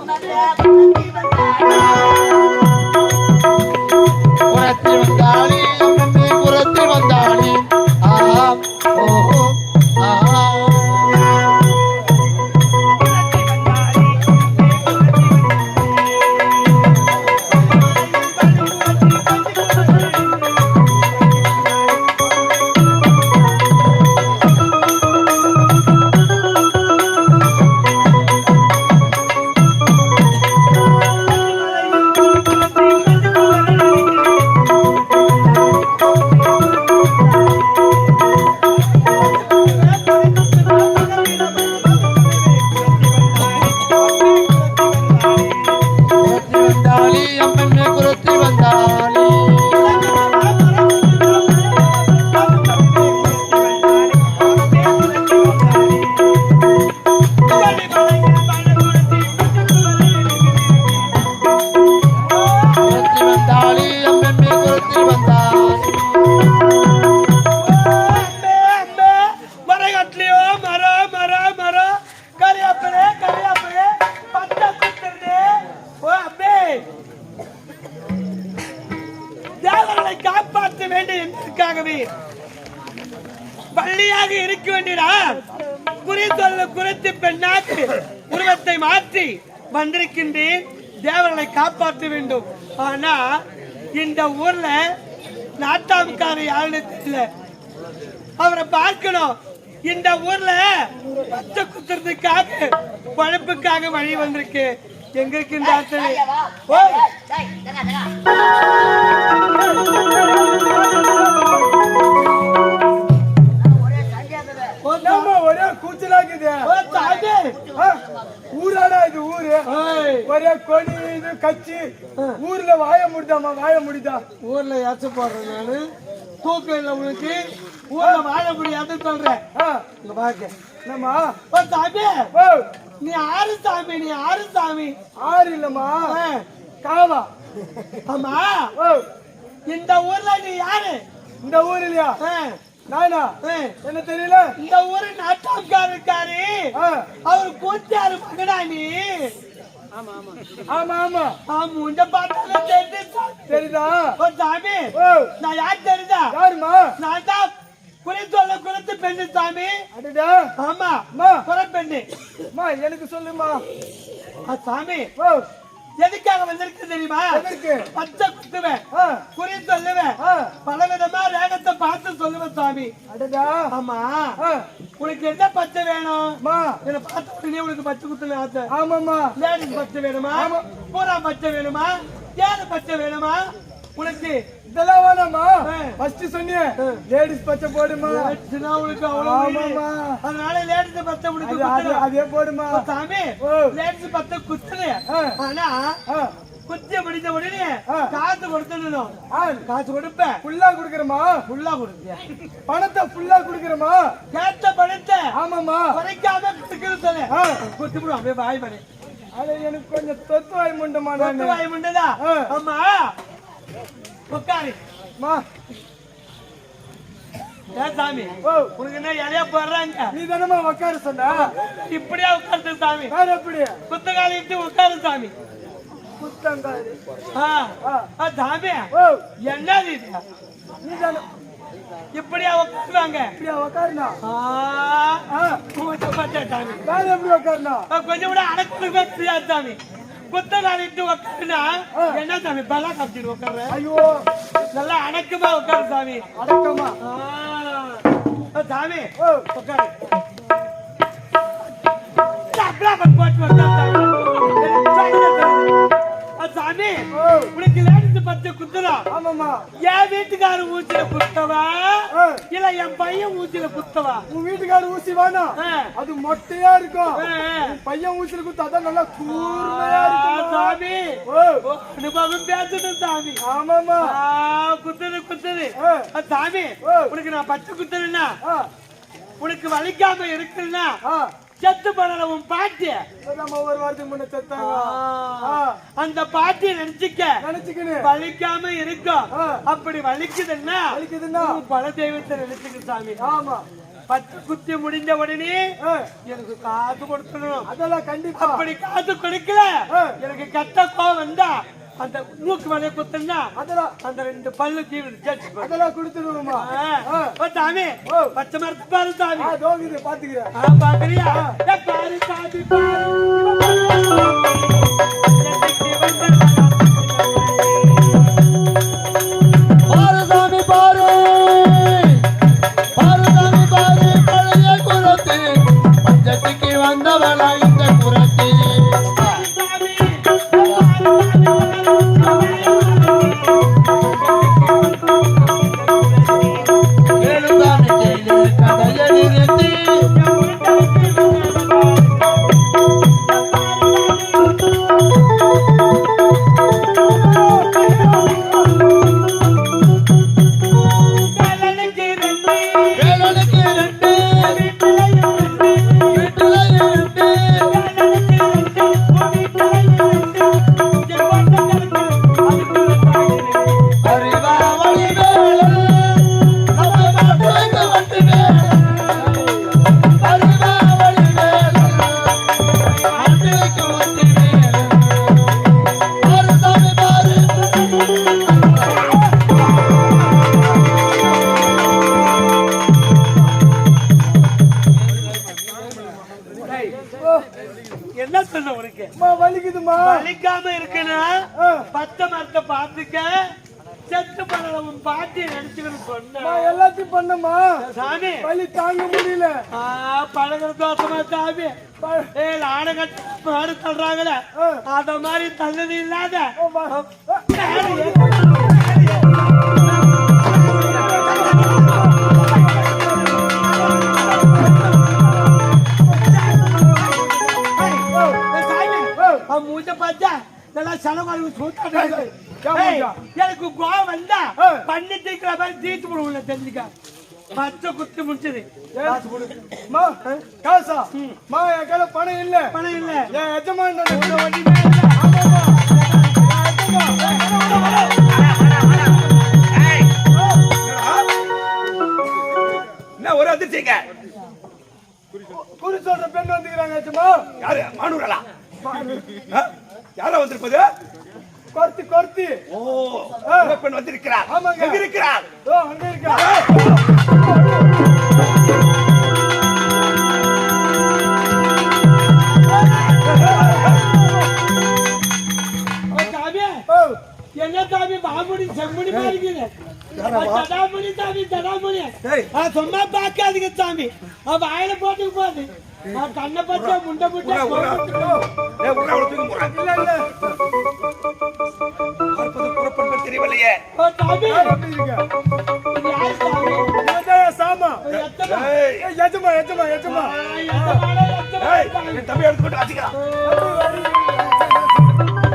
குரத்தி தேவர்களை காப்பாற்ற வேண்டும் என்பதற்காகவே பள்ளியாக இருக்க வேண்டியதா குறி சொல்ல குறைத்து பெண்ணாக்கு உருவத்தை மாற்றி வந்திருக்கின்றேன் தேவர்களை காப்பாற்ற வேண்டும் ஆனா இந்த ஊர்ல நாட்டாம்கார யாருன்னு தெரியல அவரை பார்க்கணும் இந்த ஊர்ல பச்ச குத்துறதுக்காக பழப்புக்காக வழி வந்திருக்கு எங்க இருக்கின்றார்கள் கொடி இது கச்சி ஊர்ல வாய முடிதாமா வாய முடிதா ஊர்ல ஏச்ச போடுறேன் நானு? தூக்கம் இல்லை உனக்கு ஊர்ல வாழ முடியாது சொல்றேன். இங்க பாக்க என்னம்மா? ஓ சாமி. நீ ஆறு சாமி நீ ஆறு சாமி. ஆறு இல்லம்மா. காவா. ஆமா. இந்த ஊர்ல நீ யாரு? இந்த ஊர் இல்லையா? நானா. என்ன தெரியல? இந்த ஊரு ஆ, அவர் கூத்தியாரு மகனா நீ? ஆமா ஆமா. ஆமா உண்ட பார்த்தாலும் தெரியுது சாமி. தெரியுதா? ஓ சாமி. ஓ. நான் யார் தெரியுதா? யாருமா? நான் தான் குறை சொல்ல குறைத்து பெண்ணு சாமி. அடடா. ஆமா அம்மா. குறை பெண்ணு. அம்மா எனக்கு சொல்லுமா? ஆ, சாமி. ஓ. எதுக்காக வந்திருக்கு தெரியுமா? பச்சை குத்துவேன் குறி சொல்லுவேன். பலவிதமா ரேகத்தை பார்த்து சொல்லுவேன் சாமி. அடடா. ஆமா. உனக்கு என்ன பச்சை வேணும்? என்ன பார்த்த உடனே உனக்கு பச்சை குத்துல ஆசை. ஆமாம்மா. லேடிஸ் பச்சை வேணுமா? ஆமா. பூரா பச்சை வேணுமா? ஏழு பச்சை வேணுமா? உனக்கு. இதெல்லாம் வேணாமா. ஃபர்ஸ்ட் சொன்னியே லேடிஸ் பச்சை போடுமா? உனக்கு அவ்வளவு. அதனால லேடிஸ் பச்சை உனக்கு அது குத்துறேன். போடுமா? சாமி. லேடிஸ் பச்சை குத்துரு ஆ. ஆனா ஆ, குத்திய முடிஞ்ச உடனே. காசு கொடுத்துடணும். காசு கொடுப்பேன் ஃபுல்லா குடுக்கறமா? ஃபுல்லா கொடுப்பியா பணத்தை ஃபுல்லா குடுக்கறமா? கேட்ட பணத்தை ஆமாம்மா. குறைக்காம கொடுக்கணும் சொல்லு. ஆ. குத்துவிடும் அப்படியே வாய் பண்ணி அது எனக்கு கொஞ்சம் தொத்து வாய் முண்டமா கொத்து நானு வாய் முண்டதா. ஆமா உட்காரு. அம்மா, ஏன் சாமி உனக்கு என்ன இலையா போடுறாங்க? நீ தானமா உட்கார சொன்ன? இப்படியே உட்காந்து சாமி? வேற எப்படி? குத்தகாலி இட்டு உட்காரு சாமி. குத்தங்காரி ஆ. ஆ. ஆ, சாமி ஓ என்ன இது இப்படியா உட்காருவாங்க இப்படியா உட்காருனா சாமி வேற எப்படி உட்காருனா கொஞ்சம் கூட அடக்கு தெரியாது சாமி குத்தகாலி இட்டு உட்காருனா என்ன சாமி பலா கப்பிட்டு உட்கார்ற ஐயோ நல்லா அடக்கமா உட்காரு சாமி அடக்கமா சாமி உட்காரு போட்டு உட்காரு பச்சை குத்துறா. ஆமாம்மா. என் வீட்டுக்கார ஊசியில குத்தவா. இல்ல என் பையன் ஊசியில குத்தவா? உன் வீட்டுக்கார ஊசி வேணாம் ஆ. அது மொட்டையா இருக்கும். பையன் ஊசில குத்து அதான் நல்லா கூர்மையா இருக்கும் சாமி. அனுபவம் பேசணும் சாமி. ஆமாம்மா. ஆ, குத்துது குத்துது. சாமி. உனக்கு நான் பச்சை குத்துறேன்னா உனக்கு வலிக்காம இருக்குன்னா செத்து பண்ணல உன் பாட்டி. நம்ம ஒரு வாரத்துக்கு முன்ன செத்தாங்க. அந்த பாட்டி நினைச்சுக்க. நினைச்சுக்கினு. வலிக்காம இருக்கும். அப்படி வலிக்குதுன்னா வலிக்குதுன்னா? பல தெய்வத்தை நினைச்சுக்க சாமி. ஆமா. பத்து குத்தி முடிஞ்ச உடனே எனக்கு காசு கொடுக்கணும் அதெல்லாம் கண்டிப்பா. அப்படி காசு கொடுக்கல. எனக்கு கெட்ட கோவம் வந்தா அந்த மூக்கு மேலே குத்துனா அதெல்லாம் அந்த ரெண்டு பல்லு சேர்த்து போடு. அதெல்லாம் கொடுத்துருவோமா சாமி. பச்சை மரத்து பாரு சாமி. தோங்குது பாத்துக்கிறேன். பாக்குறியா? பாரு சாமி பாரு. பாரு என்ன சொன்ன உனக்கு? வலிக்குதுமா வலிக்காம இருக்கணும் ஆ. பச்சை மரத்தை பார்த்துக்க. செத்து பண்ணல உன் பாட்டியை நினைச்சுக்கணும் சொன்ன எல்லாத்தையும் பண்ணமா சாமி. வலி தாங்க முடியல. பழகுற தோசமா சாமி? ஆடு கட்டி மாடு தள்ளுறாங்களே. அத மாதிரி தள்ளது இல்லாத. அவன் மூஞ்ச பார்த்தா நல்லா செலவாளி சூத்தாடு எனக்கு கோவம் வந்தா. பண்ணி தீக்கிற மாதிரி தீத்து போடுவோம்ல தெரிஞ்சுக்க. பச்சை குத்து முடிச்சது காசு கொடு. அம்மா, காசா அம்மா, என் கையில பணம் இல்ல. பணம் இல்ல. என் எஜமான். என்ன ஒரு அதிர்ச்சிங்க? குறி சொல்ற பெண் வந்துக்கிறாங்க யாரு? மானூரலா? யாரா வந்திருப்பது? கொர்த்தி கொர்த்தி. ஓ பெண் வந்திருக்கிறார். ஆமாங்க. எங்க இருக்கிறார் ஓ அங்க இருக்கா ஓ, சாமி, ஓ. என்ன சாமி? மாமுடி செம்முடி மாறிக்குது தடாமுடி சாமி தடாமுடி சும்மா பார்க்காதீங்க சாமி. அவ வாயில போட்டுக்கு போகுது கண்ணை பச்சை முண்டை முட்டை புறப்படுவது தெரியவில்லையே. சாமி. எஜமா தம்பி எடுத்துக்கிட்டு வாடி,